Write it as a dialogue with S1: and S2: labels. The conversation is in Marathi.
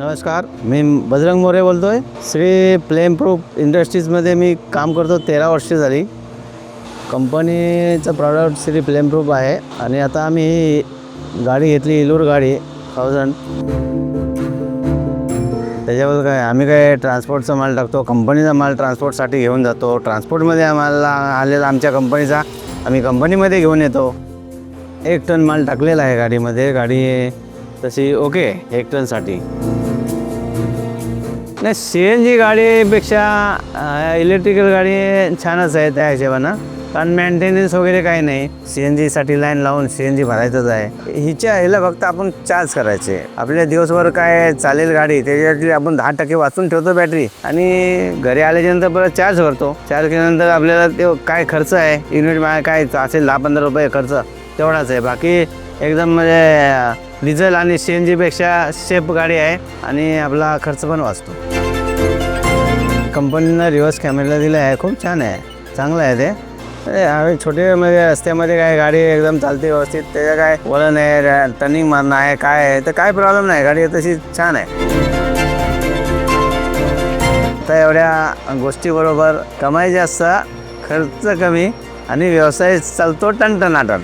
S1: नमस्कार मी बजरंग मोरे बोलतोय. श्री फ्लेम प्रूफ इंडस्ट्रीजमध्ये मी काम करतो तेरा वर्षे झाली. कंपनीचं प्रॉडक्ट श्री फ्लेम प्रूफ आहे आणि आता आम्ही गाडी घेतली इलूर गाडी थाउजंड त्याच्याबद्दल काय आम्ही काय ट्रान्सपोर्टचा माल टाकतो कंपनीचा माल ट्रान्सपोर्टसाठी घेऊन जातो. ट्रान्सपोर्टमध्ये आम्हाला आलेला आमच्या कंपनीचा आम्ही कंपनीमध्ये घेऊन येतो. एक टन माल टाकलेला आहे गाडीमध्ये गाडी तशी ओके एक टनसाठी. नाही सी एन जी गाडीपेक्षा इलेक्ट्रिकल गाडी छानच आहे त्या हिशोबानं. कारण मेंटेनन्स वगैरे काही नाही. सी एन जीसाठी लाईन लावून सी एन जी भरायचंच आहे. हिच्या ह्याला फक्त आपण चार्ज करायचे. आपल्या दिवसभर काय चालेल गाडी त्याच्यातली आपण दहा टक्के वाचून ठेवतो बॅटरी आणि घरी आल्याच्यानंतर परत चार्ज करतो चार्ज केल्यानंतर आपल्याला ते काय खर्च आहे? युनिट काय असेल दहा पंधरा रुपये खर्च? तेवढाच आहे. बाकी एकदम म्हणजे डिझेल आणि सी एन जीपेक्षा सेफ गाडी आहे आणि आपला खर्च पण वाचतो. कंपनीनं रिव्हर्स कॅमेरा दिला आहे खूप छान आहे चांगलं आहे ते. अरे आम्ही छोटे म्हणजे रस्त्यामध्ये काय गाडी एकदम चालते व्यवस्थित त्याचं काय वळण आहे टर्निंग मारणं आहे काय आहे तर काय प्रॉब्लेम नाही गाडी तशी छान आहे. तर एवढ्या गोष्टीबरोबर कमाई जास्त खर्च कमी आणि व्यवसाय चालतो टणटणाटण.